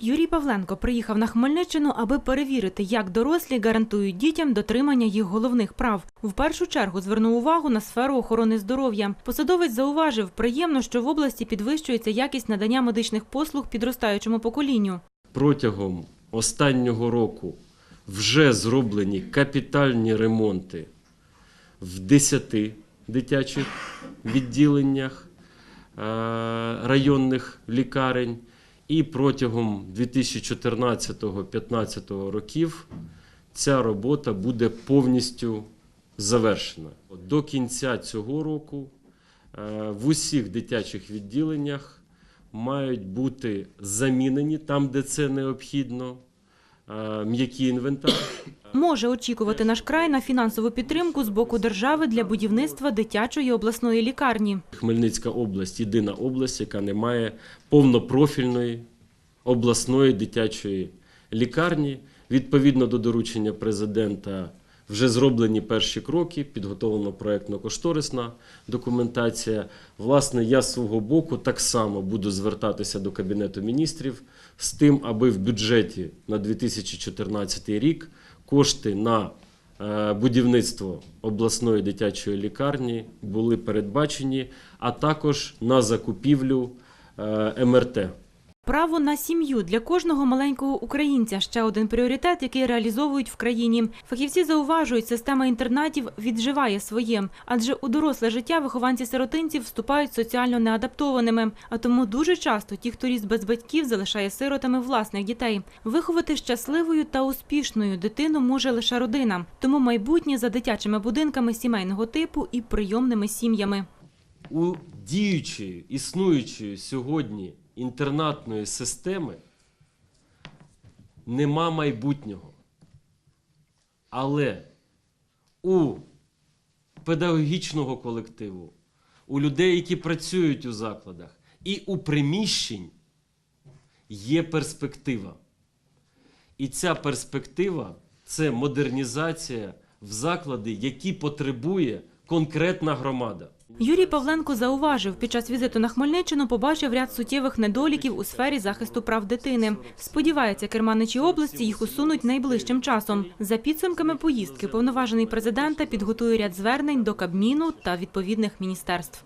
Юрій Павленко приїхав на Хмельниччину, аби перевірити, як дорослі гарантують дітям дотримання їх головних прав. В першу чергу звернув увагу на сферу охорони здоров'я. Посадовець зауважив, приємно, що в області підвищується якість надання медичних послуг підростаючому поколінню. Протягом останнього року вже зроблені капітальні ремонти в 10 дитячих відділеннях е, районних лікарень. І протягом 2014-2015 років ця робота буде повністю завершена. До кінця цього року е, в усіх дитячих відділеннях мають бути замінені там, де це необхідно, м'який інвентар. Може очікувати наш край на фінансову підтримку з боку держави для будівництва дитячої обласної лікарні. Хмельницька область єдина область, яка не має повнопрофільної обласної дитячої лікарні. Відповідно до доручення президента вже зроблені перші кроки, підготовлена проєктно-кошторисна документація. Власне, я з свого боку так само буду звертатися до Кабінету міністрів з тим, аби в бюджеті на 2014 рік кошти на е, будівництво обласної дитячої лікарні були передбачені, а також на закупівлю е, МРТ. Право на сім'ю для кожного маленького українця ще один пріоритет, який реалізовують в країні. Фахівці зауважують, система інтернатів відживає своє, адже у доросле життя вихованці сиротинців вступають соціально неадаптованими. А тому дуже часто ті, хто ріс без батьків, залишає сиротами власних дітей. Виховати щасливою та успішною дитину може лише родина. Тому майбутнє за дитячими будинками сімейного типу і прийомними сім'ями. У діючої, існуючої сьогодні інтернатної системи нема майбутнього. Але у педагогічного колективу, у людей, які працюють у закладах, і у приміщень є перспектива. І ця перспектива це модернізація в заклади, які потребує конкретна громада. Юрій Павленко зауважив, під час візиту на Хмельниччину побачив ряд суттєвих недоліків у сфері захисту прав дитини. Сподівається, керманичі області їх усунуть найближчим часом. За підсумками поїздки, повноважений президента підготує ряд звернень до Кабміну та відповідних міністерств.